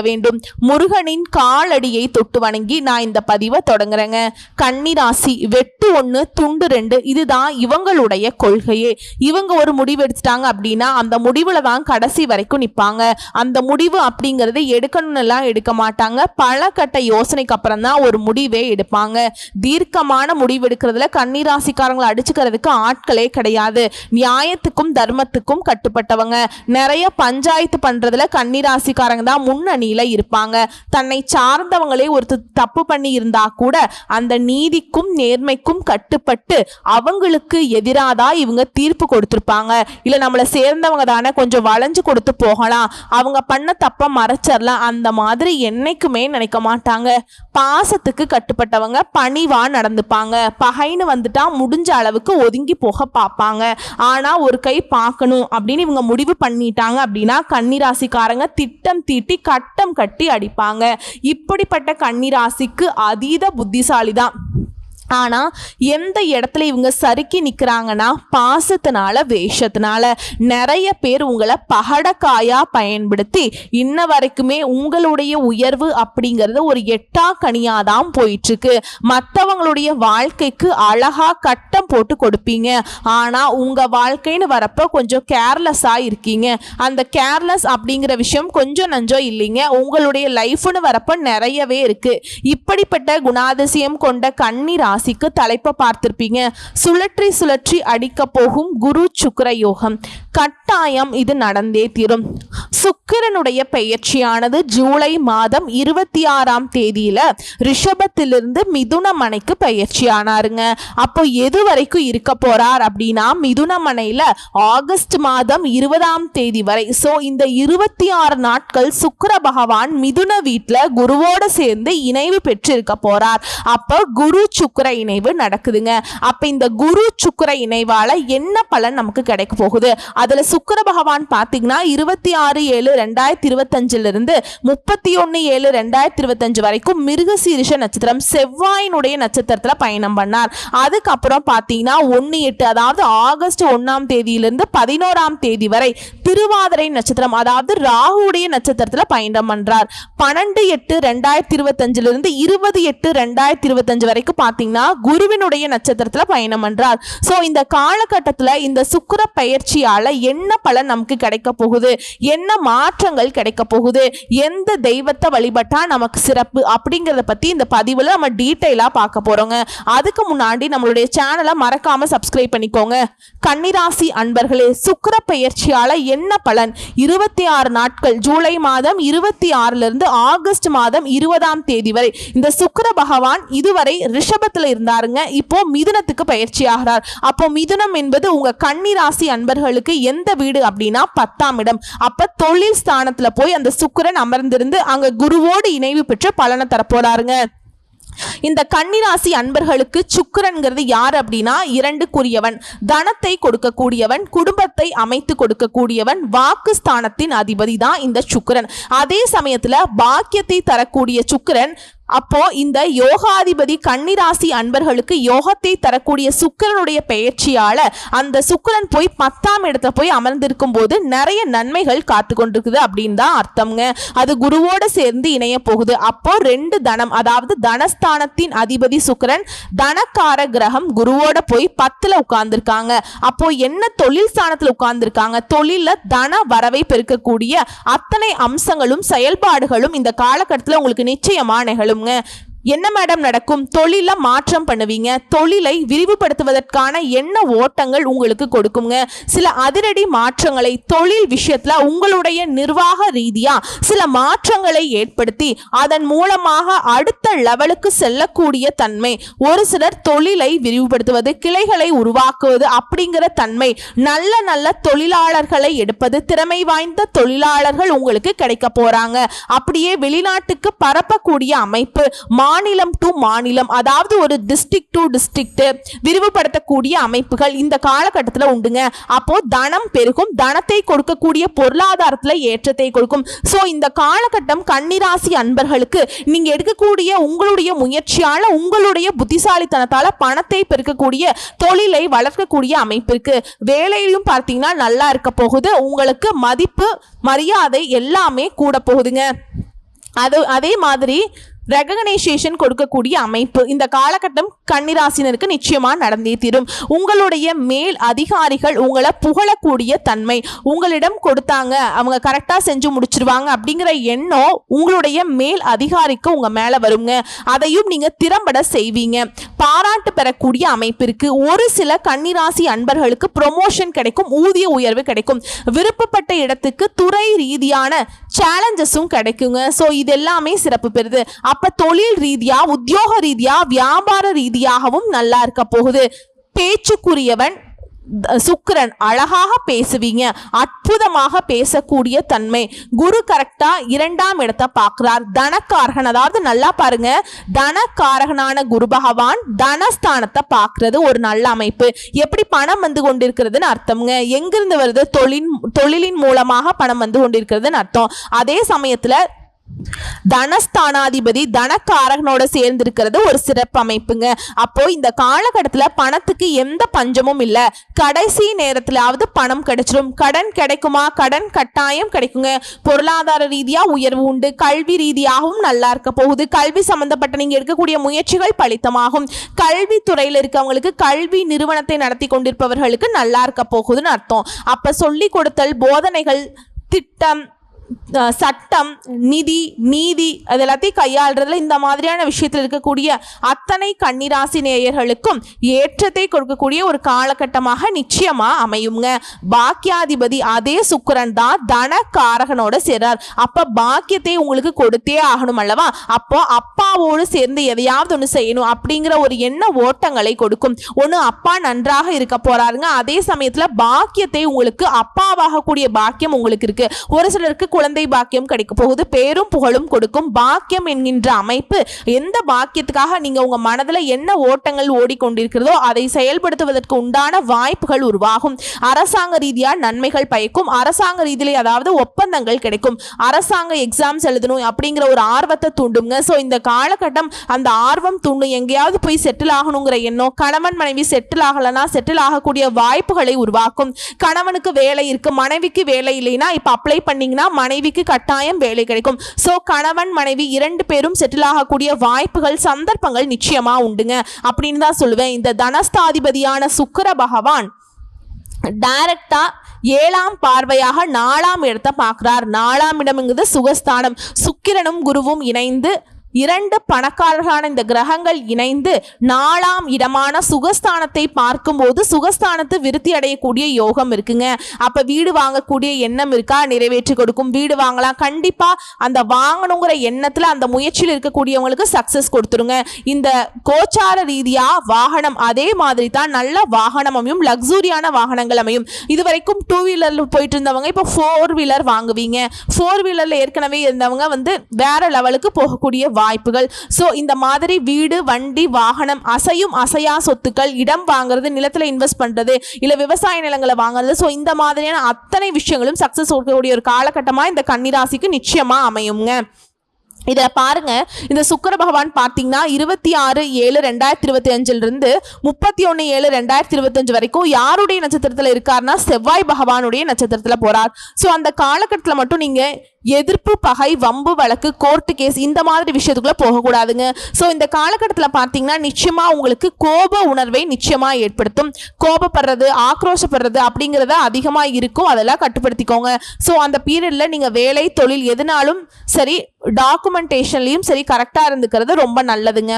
வேண்டும். முருகனின் காலடியை தொட்டு வணங்கி நான் இந்த பதிவை தொடங்குறேங்க. கன்னிராசி வெட்டு ஒன்று துண்டு ரெண்டு இதுதான் இவங்களுடைய கொள்கையே. இவங்க ஒரு முடிவு எடுத்துட்டாங்க அப்படின்னா அந்த முடிவுல தான் கடைசி வரைக்கும் நிற்பாங்க அந்த முடிவு அப்படிங்கறது எடுக்கணும்னு எல்லாம் எடுக்க மாட்டாங்க. பல கட்ட யோசனைக்கு அப்புறம் தான் ஒரு முடிவே எடுப்பாங்க. தீர்க்கமான முடிவு எடுக்கிறதுல கன்னிராசிக்காரங்களை அடிச்சுக்கிறதுக்கு ஆட்களே கிடையாது. நியாயத்துக்கும் தர்மத்துக்கும் கட்டுப்பட்டவங்க. நிறைய பஞ்சாயத்து பண்றதுல கன்னிராசிக்காரங்க தான் முன்னணி. முன்னணியில இருப்பாங்க. தன்னை சார்ந்தவங்களே ஒருத்தர் தப்பு பண்ணி இருந்தா கூட அந்த நீதிக்கும் நேர்மைக்கும் கட்டுப்பட்டு அவங்களுக்கு எதிராதான் இவங்க தீர்ப்பு கொடுத்துருப்பாங்க. இல்ல நம்மளை சேர்ந்தவங்க தானே கொஞ்சம் வளைஞ்சு கொடுத்து போகலாம். அவங்க பண்ண தப்ப மறைச்சிடலாம் அந்த மாதிரி என்னைக்குமே நினைக்க மாட்டாங்க. பாசத்துக்கு கட்டுப்பட்டவங்க பணிவா நடந்துப்பாங்க. பகைன்னு வந்துட்டா முடிஞ்ச அளவுக்கு ஒதுங்கி போக பார்ப்பாங்க ஆனா ஒரு கை பார்க்கணும் அப்படின்னு இவங்க முடிவு பண்ணிட்டாங்க அப்படின்னா கன்னிராசிக்காரங்க திட்டம் தீட்டி கட் கட்டம் கட்டி அடிப்பாங்க. இப்படிப்பட்ட கன்னிராசிக்கு அதீத புத்திசாலி தான் ஆனால் எந்த இடத்துல இவங்க சறுக்கி நிற்கிறாங்கன்னா பாசத்தினால வேஷத்தினால. நிறைய பேர் உங்களை பகடக்காயா பயன்படுத்தி இன்ன வரைக்குமே உங்களுடைய உயர்வு அப்படிங்கிறது ஒரு எட்டா கனியாக தான் போயிட்டுருக்கு. மற்றவங்களுடைய வாழ்க்கைக்கு அழகாக கட்டம் போட்டு கொடுப்பீங்க. ஆனால் உங்கள் வாழ்க்கைன்னு வரப்போ கொஞ்சம் கேர்லெஸ்ஸாக இருக்கீங்க. அந்த கேர்லெஸ் அப்படிங்கிற விஷயம் கொஞ்சம் நஞ்சம் இல்லைங்க. உங்களுடைய லைஃப்னு வரப்போ நிறையவே இருக்குது இப்படிப்பட்ட குணாதிசயம் கொண்ட கன்னி ராசிக்கு தலைப்பை பார்த்திருப்பீங்க. சுழற்றி சுழற்றி அடிக்க போகும் குரு சுக்கர யோகம். கட்டாயம் இது நடந்தே தீரும். சுக்கிரனுடைய பெயர்ச்சியானது ஜூலை மாதம் இருபத்தி ஆறாம் தேதியில ரிஷபத்திலிருந்து மிதுனமனைக்கு பெயர்ச்சியானாருங்க. ஆனாருங்க அப்போ எது வரைக்கும் இருக்க போறார் அப்படின்னா மிதுனமனையில ஆகஸ்ட் மாதம் இருபதாம் தேதி வரை. ஸோ இந்த இருபத்தி ஆறு நாட்கள் சுக்கர பகவான் மிதுன வீட்டில் குருவோட சேர்ந்து இணைவு பெற்றிருக்க போறார். அப்போ குரு சுக்கர இணைவு நடக்குதுங்க. அப்ப இந்த குரு சுக்கர இணைவால என்ன பலன் நமக்கு கிடைக்க போகுது? அதுல சுக்கர பகவான் பாத்தீங்கன்னா இருபத்தி ஆறு ஏழு ரெண்டாயிரத்தி இருபத்தஞ்சுல இருந்து முப்பத்தி ஒன்னு ஏழு ரெண்டாயிரத்தி இருபத்தஞ்சு வரைக்கும் மிருகசீரிஷ நட்சத்திரம் செவ்வாயினுடைய நட்சத்திரத்துல பயணம் பண்ணார். அதுக்கப்புறம் பாத்தீங்கன்னா ஒன்னு எட்டு அதாவது ஆகஸ்ட் ஒன்னாம் தேதியிலிருந்து பதினோராம் தேதி வரை திருவாதிரை நட்சத்திரம் அதாவது ராகுடைய நட்சத்திரத்துல பயணம் பண்றார். பன்னெண்டு எட்டு ரெண்டாயிரத்தி இருபத்தஞ்சுல இருந்து இருபது எட்டு ரெண்டாயிரத்தி இருபத்தஞ்சு வரைக்கும் பாத்தீங்கன்னா குருவினுடைய நட்சத்திரத்தில் பயணம் பண்ணுறார் ஸோ இந்த காலகட்டத்தில் இந்த சுக்கர பயிற்சியால் என்ன பலன் நமக்கு கிடைக்க போகுது? என்ன மாற்றங்கள் கிடைக்க போகுது? எந்த தெய்வத்தை வழிபட்டால் நமக்கு சிறப்பு? அப்படிங்கிறத பற்றி இந்த பதிவில் நம்ம டீட்டெயிலாக பார்க்க போகிறோங்க அதுக்கு முன்னாடி நம்மளுடைய சேனலை மறக்காமல் சப்ஸ்கிரைப் பண்ணிக்கோங்க. கன்னிராசி அன்பர்களே சுக்கர பயிற்சியால் என்ன பலன்? இருபத்தி ஆறு நாட்கள் ஜூலை மாதம் இருபத்தி ஆறுலேருந்து ஆகஸ்ட் மாதம் இருபதாம் தேதி வரை. இந்த சுக்கர பகவான் இதுவரை ரிஷபத்தில் இருந்தாருங்க. இப்போ மிதுனத்துக்கு பயிற்சி ஆகிறார் அப்போ மிதுனம் என்பது உங்க கன்னிராசி அன்பர்களுக்கு எந்த வீடு அப்படின்னா பத்தாம் இடம். அப்ப தொழில் ஸ்தானத்துல போய் அந்த சுக்கிரன் அமர்ந்திருந்து அங்க குருவோடு இணைவு பெற்று பலனை தரப்போறாருங்க. இந்த கன்னிராசி அன்பர்களுக்கு சுக்கிரன்கிறது யார் அப்படின்னா இரண்டுக்குரியவன். தனத்தை கொடுக்கக்கூடியவன் குடும்பத்தை அமைத்து கொடுக்கக்கூடியவன் வாக்கு ஸ்தானத்தின் அதிபதி தான் இந்த சுக்கரன். அதே சமயத்துல பாக்கியத்தை தரக்கூடிய சுக்கிரன் அப்போ இந்த யோகாதிபதி கன்னிராசி அன்பர்களுக்கு யோகத்தை தரக்கூடிய சுக்கரனுடைய பெயர்ச்சியால அந்த சுக்கிரன் போய் பத்தாம் இடத்துல போய் அமர்ந்திருக்கும் போது நிறைய நன்மைகள் காத்து கொண்டிருக்குது அப்படின்னு தான் அர்த்தம்ங்க. அது குருவோட சேர்ந்து இணைய போகுது. அப்போ ரெண்டு தனம் அதாவது தனஸ்தானத்தின் அதிபதி சுக்கிரன் தனக்கார கிரகம் குருவோட போய் பத்துல உட்கார்ந்துருக்காங்க. அப்போ என்ன தொழில் ஸ்தானத்தில் உட்கார்ந்துருக்காங்க? தொழில தன வரவை பெருக்கக்கூடிய அத்தனை அம்சங்களும் செயல்பாடுகளும் இந்த காலகட்டத்தில் உங்களுக்கு நிச்சயமா நிகழும். சொல்லுங்க என்ன மேடம் நடக்கும்? தொழில மாற்றம் பண்ணுவீங்க. தொழிலை விரிவுபடுத்துவதற்கான என்ன ஓட்டங்கள் உங்களுக்கு கொடுக்குங்க? சில அதிரடி மாற்றங்களை தொழில் விஷயத்துல உங்களுடைய நிர்வாக ரீதியா சில மாற்றங்களை ஏற்படுத்தி அதன் மூலமாக அடுத்த லெவலுக்கு செல்லக்கூடிய தன்மை. ஒரு சிலர் தொழிலை விரிவுபடுத்துவது கிளைகளை உருவாக்குவது அப்படிங்கிற தன்மை. நல்ல நல்ல தொழிலாளர்களை எடுப்பது திறமை வாய்ந்த தொழிலாளர்கள் உங்களுக்கு கிடைக்க போறாங்க. அப்படியே வெளிநாட்டுக்கு பரப்பக்கூடிய அமைப்பு மாநிலம் டு மாநிலம் அதாவது ஒரு டிஸ்ட்ரிக்ட் டு டிஸ்ட்ரிக்ட் விரிவுபடுத்தக்கூடிய அமைப்புகள் இந்த காலகட்டத்தில் உண்டுங்க. அப்போ தனம் பெருகும் தனத்தை கொடுக்கக்கூடிய பொருளாதாரத்தில் ஏற்றத்தை கொடுக்கும். ஸோ இந்த காலகட்டம் கன்னிராசி அன்பர்களுக்கு நீங்க எடுக்கக்கூடிய உங்களுடைய முயற்சியால உங்களுடைய புத்திசாலித்தனத்தால பணத்தை பெருக்கக்கூடிய தொழிலை வளர்க்கக்கூடிய அமைப்பிற்கு வேலையிலும் பார்த்தீங்கன்னா நல்லா இருக்க போகுது. உங்களுக்கு மதிப்பு மரியாதை எல்லாமே கூட போகுதுங்க. அது அதே மாதிரி ரெகனைசேஷன் கொடுக்கக்கூடிய அமைப்பு. இந்த காலகட்டம் கன்னிராசினருக்கு நிச்சயமாக நடந்தே தீரும். உங்களுடைய மேல் அதிகாரிகள் உங்களை புகழக்கூடிய தன்மை. உங்களிடம் கொடுத்தாங்க அவங்க கரெக்டாக செஞ்சு முடிச்சிருவாங்க அப்படிங்கிற எண்ணம் உங்களுடைய மேல் அதிகாரிக்கு உங்கள் மேலே வருங்க. அதையும் நீங்கள் திறம்பட செய்வீங்க. பாராட்டு பெறக்கூடிய அமைப்பிற்கு ஒரு சில கன்னிராசி அன்பர்களுக்கு ப்ரொமோஷன் கிடைக்கும் ஊதிய உயர்வு கிடைக்கும். விருப்பப்பட்ட இடத்துக்கு துறை ரீதியான சேலஞ்சஸும் கிடைக்குங்க. ஸோ இது எல்லாமே சிறப்பு பெறுது. அப்ப தொழில் ரீதியா உத்தியோக ரீதியா வியாபார ரீதியாகவும் நல்லா இருக்க போகுது. பேச்சுக்குரியவன் த- சுக்கிரன் அழகாக பேசுவீங்க. அற்புதமாக பேசக்கூடிய தன்மை. குரு கரெக்டா இரண்டாம் இடத்தை பார்க்கிறார். தனக்காரகன் அதாவது நல்லா பாருங்க தனக்காரகனான குரு பகவான் தனஸ்தானத்தை பார்க்கறது ஒரு நல்ல அமைப்பு. எப்படி பணம் வந்து கொண்டிருக்கிறதுன்னு அர்த்தம்ங்க. எங்கிருந்து வருது? தொழில் தொழிலின் மூலமாக பணம் வந்து கொண்டிருக்கிறதுன்னு அர்த்தம். அதே சமயத்துல தனஸ்தானாதிபதி தனக்காரகனோட சேர்ந்திருக்கிறது ஒரு சிறப்பு அமைப்புங்க. அப்போ இந்த காலகட்டத்தில் பணத்துக்கு எந்த பஞ்சமும் இல்லை. கடைசி நேரத்திலாவது பணம் கிடைச்சிடும் கடன் கிடைக்குமா? கடன் கட்டாயம் கிடைக்குங்க. பொருளாதார ரீதியாக உயர்வு உண்டு. கல்வி ரீதியாகவும் நல்லா இருக்க போகுது. கல்வி சம்பந்தப்பட்ட நீங்கள் எடுக்கக்கூடிய முயற்சிகள் பலித்தமாகும். கல்வித்துறையில் இருக்கவங்களுக்கு கல்வி நிறுவனத்தை நடத்தி கொண்டிருப்பவர்களுக்கு நல்லா இருக்க போகுதுன்னு அர்த்தம். அப்போ சொல்லிக் கொடுத்தல் போதனைகள் திட்டம் சட்டம் நிதி நீதி அது எல்லாத்தையும் கையாளுறதுல இந்த மாதிரியான விஷயத்தில் இருக்கக்கூடிய அத்தனை கன்னிராசி நேயர்களுக்கும் ஏற்றத்தை கொடுக்கக்கூடிய ஒரு காலகட்டமாக நிச்சயமா அமையுங்க. பாக்கியாதிபதி அதே சுக்கரன் தான் தன காரகனோட சேர்றார். அப்ப பாக்கியத்தை உங்களுக்கு கொடுத்தே ஆகணும் அல்லவா? அப்போ அப்பாவோடு சேர்ந்து எதையாவது ஒன்று செய்யணும் அப்படிங்கிற ஒரு எண்ண ஓட்டங்களை கொடுக்கும். ஒன்று அப்பா நன்றாக இருக்க போறாருங்க. அதே சமயத்தில் பாக்கியத்தை உங்களுக்கு அப்பாவாகக்கூடிய பாக்கியம் உங்களுக்கு இருக்கு. ஒரு சிலருக்கு குழந்தை பாக்கியம் கிடைக்க போகுது. பேரும் புகழும் கொடுக்கும். பாக்கியம் என்கின்ற அமைப்பு எந்த பாக்கியத்துக்காக நீங்க உங்க மனதில் என்ன ஓட்டங்கள் ஓடிக்கொண்டிருக்கிறதோ அதை செயல்படுத்துவதற்கு உண்டான வாய்ப்புகள் உருவாகும். அரசாங்க ரீதியாக நன்மைகள் பயக்கும். அரசாங்க ரீதியில அதாவது ஒப்பந்தங்கள் கிடைக்கும். அரசாங்க எக்ஸாம்ஸ் எழுதணும் அப்படிங்கிற ஒரு ஆர்வத்தை தூண்டுங்க. ஸோ இந்த காலகட்டம் அந்த ஆர்வம் தூண்டும் எங்கேயாவது போய் செட்டில் ஆகணுங்கிற எண்ணம் கணவன் மனைவி செட்டில் ஆகலைன்னா செட்டில் ஆகக்கூடிய வாய்ப்புகளை உருவாக்கும். கணவனுக்கு வேலை இருக்கு மனைவிக்கு வேலை இல்லைன்னா இப்போ அப்ளை பண்ணீங்கன்னா மனைவிக்கு கட்டாயம் வேலை கிடைக்கும். ஸோ கணவன் மனைவி இரண்டு பேரும் செட்டில் ஆகக்கூடிய வாய்ப்புகள் சந்தர்ப்பங்கள் நிச்சயமா உண்டுங்க. அப்படின்னு தான் சொல்லுவேன். இந்த தனஸ்தாதிபதியான சுக்கர பகவான் டைரக்டா ஏழாம் பார்வையாக நாலாம் இடத்தை பார்க்கிறார். நாலாம் இடம்ங்கிறது சுகஸ்தானம். சுக்கிரனும் குருவும் இணைந்து இரண்டு பணக்காரர்களான இந்த கிரகங்கள் இணைந்து நாலாம் இடமான சுகஸ்தானத்தை பார்க்கும்போது சுகஸ்தானத்து விருத்தி அடையக்கூடிய யோகம் இருக்குங்க. அப்ப வீடு வாங்கக்கூடிய எண்ணம் இருக்கா? நிறைவேற்றி கொடுக்கும். வீடு வாங்கலாம். கண்டிப்பா அந்த வாங்கணுங்கிற எண்ணத்துல அந்த முயற்சியில் இருக்கக்கூடியவங்களுக்கு சக்சஸ் கொடுத்துருங்க. இந்த கோச்சார ரீதியா வாகனம் அதே மாதிரி தான் நல்ல வாகனம் அமையும். லக்ஸூரியான வாகனங்கள் அமையும். இது வரைக்கும் டூ வீலர்ல போயிட்டு இருந்தவங்க இப்போ ஃபோர் வீலர் வாங்குவீங்க. ஃபோர் வீலர்ல ஏற்கனவே இருந்தவங்க வந்து வேற லெவலுக்கு போகக்கூடிய வாய்ப்புகள். ஸோ இந்த மாதிரி வீடு வண்டி வாகனம் அசையும் அசையா சொத்துக்கள் இடம் வாங்குறது நிலத்தில் இன்வெஸ்ட் பண்ணுறது இல்லை விவசாய நிலங்களை வாங்குறது. ஸோ இந்த மாதிரியான அத்தனை விஷயங்களும் சக்ஸஸ் கொடுக்கக்கூடிய ஒரு காலகட்டமாக இந்த கன்னிராசிக்கு நிச்சயமாக அமையுங்க. இதில் பாருங்க. இந்த சுக்கர பகவான் பார்த்தீங்கன்னா இருபத்தி ஆறு ஏழு ரெண்டாயிரத்தி இருபத்தி அஞ்சிலிருந்து முப்பத்தி ஒன்று ஏழு ரெண்டாயிரத்தி இருபத்தஞ்சு வரைக்கும் யாருடைய நட்சத்திரத்தில் இருக்காருன்னா செவ்வாய் பகவானுடைய நட்சத்திரத்தில் போகிறார் ஸோ அந்த காலகட்டத்தில் மட்டும் நீங்கள் எதிர்ப்பு பகை வம்பு வழக்கு கோர்ட்டு கேஸ் இந்த மாதிரி விஷயத்துக்குள்ளே போகக்கூடாதுங்க. ஸோ இந்த காலகட்டத்தில் பார்த்தீங்கன்னா நிச்சயமாக உங்களுக்கு கோப உணர்வை நிச்சயமாக ஏற்படுத்தும். கோபப்படுறது ஆக்ரோஷப்படுறது அப்படிங்கிறத அதிகமாக இருக்கும். அதெல்லாம் கட்டுப்படுத்திக்கோங்க. ஸோ அந்த பீரியடில் நீங்கள் வேலை தொழில் எதுனாலும் சரி டாக்குமெண்டேஷன்லையும் சரி கரெக்டாக இருந்துக்கிறது ரொம்ப நல்லதுங்க.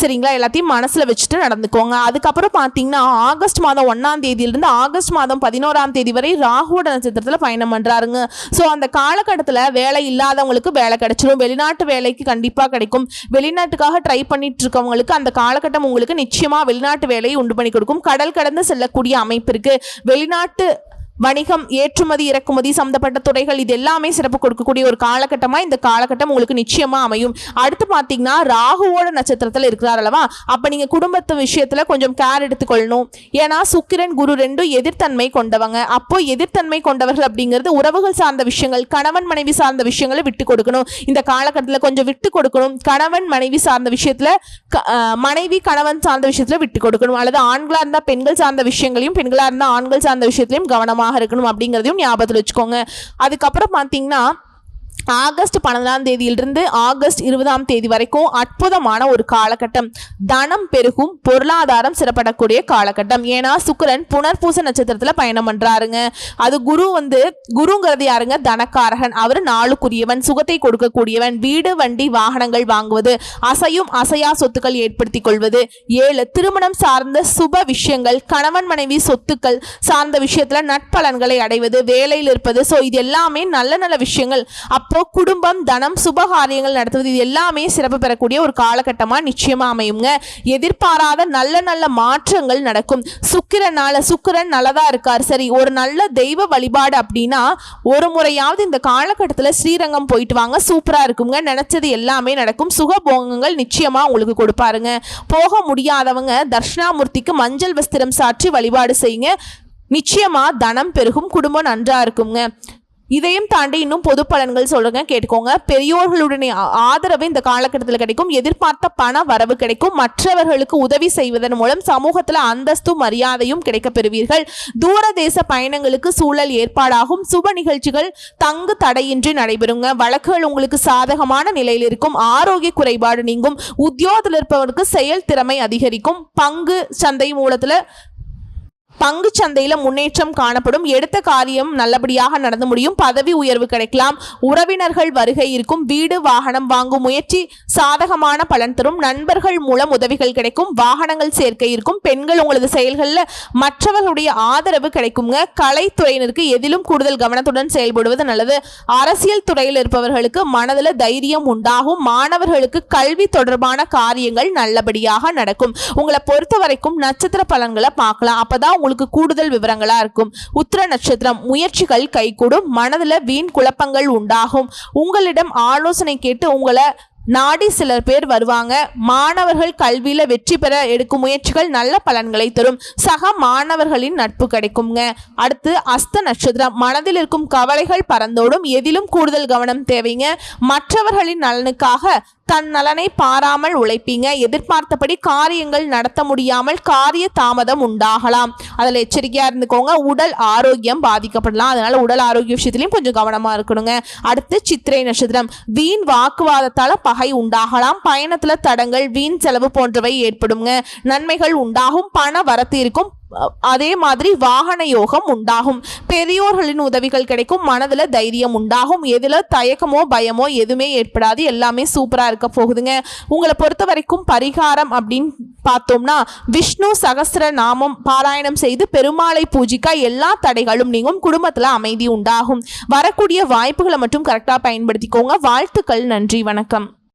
சரிங்களா? எல்லாத்தையும் மனசில் வச்சுட்டு நடந்துக்கோங்க. அதுக்கப்புறம் பார்த்தீங்கன்னா ஆகஸ்ட் மாதம் ஒன்றாம் தேதியிலிருந்து ஆகஸ்ட் மாதம் பதினோராம் தேதி வரை ராகுவோட நட்சத்திரத்தில் பயணம் பண்ணுறாருங்க ஸோ அந்த காலகட்டத்தில் வேலை இல்லாதவங்களுக்கு வேலை கிடைச்சிடும் வெளிநாட்டு வேலைக்கு கண்டிப்பாக கிடைக்கும். வெளிநாட்டுக்காக ட்ரை பண்ணிட்டு இருக்கவங்களுக்கு அந்த காலகட்டம் உங்களுக்கு நிச்சயமாக வெளிநாட்டு வேலையை உண்டு பண்ணி கொடுக்கும். கடல் கடந்து செல்லக்கூடிய அமைப்பு இருக்கு. வெளிநாட்டு வணிகம் ஏற்றுமதி இறக்குமதி சம்மந்தப்பட்ட துறைகள் இது எல்லாமே சிறப்பு கொடுக்கக்கூடிய ஒரு காலகட்டமாக இந்த காலகட்டம் உங்களுக்கு நிச்சயமாக அமையும். அடுத்து பார்த்தீங்கன்னா ராகுவோட நட்சத்திரத்தில் இருக்கிறார் அல்லவா? அப்போ நீங்கள் குடும்பத்து விஷயத்தில் கொஞ்சம் கேர் எடுத்துக்கொள்ளணும். ஏன்னா சுக்கிரன் குரு ரெண்டும் எதிர்த்தன்மை கொண்டவங்க. அப்போ எதிர்த்தன்மை கொண்டவர்கள் அப்படிங்கிறது உறவுகள் சார்ந்த விஷயங்கள் கணவன் மனைவி சார்ந்த விஷயங்களை விட்டு கொடுக்கணும். இந்த காலகட்டத்தில் கொஞ்சம் விட்டு கொடுக்கணும். கணவன் மனைவி சார்ந்த விஷயத்தில் மனைவி கணவன் சார்ந்த விஷயத்தில் விட்டு கொடுக்கணும். அல்லது ஆண்களாக இருந்தால் பெண்கள் சார்ந்த விஷயங்களையும் பெண்களாக இருந்தால் ஆண்கள் சார்ந்த விஷயத்திலையும் கவனமாக கவனமாக இருக்கணும் அப்படிங்கிறதையும் ஞாபகத்தில் வச்சுக்கோங்க. அதுக்கப்புறம் பார்த்தீங்கன்னா ஆகஸ்ட் பன்னெண்டாம் தேதியிலிருந்து ஆகஸ்ட் இருபதாம் தேதி வரைக்கும் அற்புதமான ஒரு காலகட்டம். தனம் பெருகும் பொருளாதாரம் சிறப்படக்கூடிய காலகட்டம். ஏன்னா சுக்கரன் புனர்பூச நட்சத்திரத்தில் பயணம் பண்ணுறாருங்க அது குரு வந்து குருங்கிறது யாருங்க? தனக்காரகன். அவர் நாளுக்குரியவன் சுகத்தை கொடுக்கக்கூடியவன். வீடு வண்டி வாகனங்கள் வாங்குவது அசையும் அசையா சொத்துக்கள் ஏற்படுத்தி கொள்வது ஏழு திருமணம் சார்ந்த சுப விஷயங்கள் கணவன் மனைவி சொத்துக்கள் சார்ந்த விஷயத்தில் நட்பலன்களை அடைவது வேலையில் இருப்பது. ஸோ இது எல்லாமே நல்ல நல்ல விஷயங்கள். அப் அப்போ குடும்பம் தனம் சுபகாரியங்கள் நடத்துவது இது எல்லாமே சிறப்பு பெறக்கூடிய ஒரு காலகட்டமாக நிச்சயமாக அமையுங்க. எதிர்பாராத நல்ல நல்ல மாற்றங்கள் நடக்கும். சுக்கிரனால சுக்கிரன் நல்லதா இருக்கார். சரி ஒரு நல்ல தெய்வ வழிபாடு அப்படின்னா ஒரு முறையாவது இந்த காலகட்டத்தில் ஸ்ரீரங்கம் போயிட்டு வாங்க சூப்பராக இருக்குங்க. நினச்சது எல்லாமே நடக்கும். சுகபோகங்கள் நிச்சயமாக உங்களுக்கு கொடுப்பாருங்க. போக முடியாதவங்க தர்ஷனாமூர்த்திக்கு மஞ்சள் வஸ்திரம் சாற்றி வழிபாடு செய்யுங்க. நிச்சயமாக தனம் பெருகும் குடும்பம் நன்றாக இருக்குங்க. இதையும் தாண்டி இன்னும் பொது பலன்கள் சொல்லுங்க கேட்டுக்கோங்க. பெரியோர்களுடைய ஆதரவு இந்த காலகட்டத்தில் கிடைக்கும். எதிர்பார்த்த பண வரவு கிடைக்கும். மற்றவர்களுக்கு உதவி செய்வதன் மூலம் சமூகத்தில் அந்தஸ்தும் மரியாதையும் கிடைக்க பெறுவீர்கள். தூர தேச பயணங்களுக்கு சூழல் ஏற்பாடாகும். சுப நிகழ்ச்சிகள் தங்கு தடையின்றி நடைபெறுங்க. வழக்குகள் உங்களுக்கு சாதகமான நிலையில் இருக்கும். ஆரோக்கிய குறைபாடு நீங்கும். உத்தியோகத்தில் இருப்பவருக்கு செயல் திறமை அதிகரிக்கும். பங்கு சந்தை மூலத்தில் பங்கு சந்தையில முன்னேற்றம் காணப்படும். எடுத்த காரியம் நல்லபடியாக நடந்து முடியும். பதவி உயர்வு கிடைக்கலாம். உறவினர்கள் வருகை இருக்கும். வீடு வாகனம் வாங்கும் முயற்சி சாதகமான பலன் தரும். நண்பர்கள் மூலம் உதவிகள் கிடைக்கும். வாகனங்கள் சேர்க்கை இருக்கும். பெண்கள் உங்களது செயல்களில் மற்றவர்களுடைய ஆதரவு கிடைக்குங்க. கலைத்துறையினருக்கு எதிலும் கூடுதல் கவனத்துடன் செயல்படுவது நல்லது. அரசியல் துறையில் இருப்பவர்களுக்கு மனதில் தைரியம் உண்டாகும். மாணவர்களுக்கு கல்வி தொடர்பான காரியங்கள் நல்லபடியாக நடக்கும். உங்களை பொறுத்த வரைக்கும் நட்சத்திர பலன்களை பார்க்கலாம். அப்பதான் உங்களுக்கு கூடுதல் விவரங்களா இருக்கும். உத்திர நட்சத்திரம் முயற்சிகள் கைகூடும். மனதில் வீண் குழப்பங்கள் உண்டாகும். உங்களிடம் ஆலோசனை கேட்டு உங்களை நாடி சிலர் பேர் வருவாங்க. மாணவர்கள் கல்வியில் வெற்றி பெற எடுக்கும் முயற்சிகள் நல்ல பலன்களை தரும். சக மாணவர்களின் நட்பு கிடைக்குங்க அடுத்து அஸ்த நட்சத்திரம். மனதில் இருக்கும் கவலைகள் பறந்தோடும் எதிலும் கூடுதல் கவனம் தேவைங்க. மற்றவர்களின் நலனுக்காக தன் நலனை பாராமல் உழைப்பீங்க. எதிர்பார்த்தபடி காரியங்கள் நடத்த முடியாமல் காரிய தாமதம் உண்டாகலாம். அதில் எச்சரிக்கையாக இருந்துக்கோங்க. உடல் ஆரோக்கியம் பாதிக்கப்படலாம். அதனால் உடல் ஆரோக்கிய விஷயத்துலையும் கொஞ்சம் கவனமாக இருக்கணுங்க. அடுத்து சித்திரை நட்சத்திரம். வீண் வாக்குவாதத்தால் பக பகை உண்டாகலாம். பயணத்தில் தடங்கள் வீண் செலவு போன்றவை ஏற்படுங்க நன்மைகள் உண்டாகும் பண வரத்து இருக்கும். அதே மாதிரி வாகன யோகம் உண்டாகும். பெரியோர்களின் உதவிகள் கிடைக்கும் மனதில் தைரியம் உண்டாகும். எதில் தயக்கமோ பயமோ எதுவுமே ஏற்படாது. எல்லாமே சூப்பராக இருக்க போகுதுங்க. உங்களை பொறுத்த வரைக்கும் பரிகாரம் அப்படின்னு பார்த்தோம்னா விஷ்ணு சகசிர நாமம் பாராயணம் செய்து பெருமாளை பூஜிக்க எல்லா தடைகளும் நீங்கும். குடும்பத்தில் அமைதி உண்டாகும். வரக்கூடிய வாய்ப்புகளை மட்டும் கரெக்டாக பயன்படுத்திக்கோங்க. வாழ்த்துக்கள். நன்றி. வணக்கம்.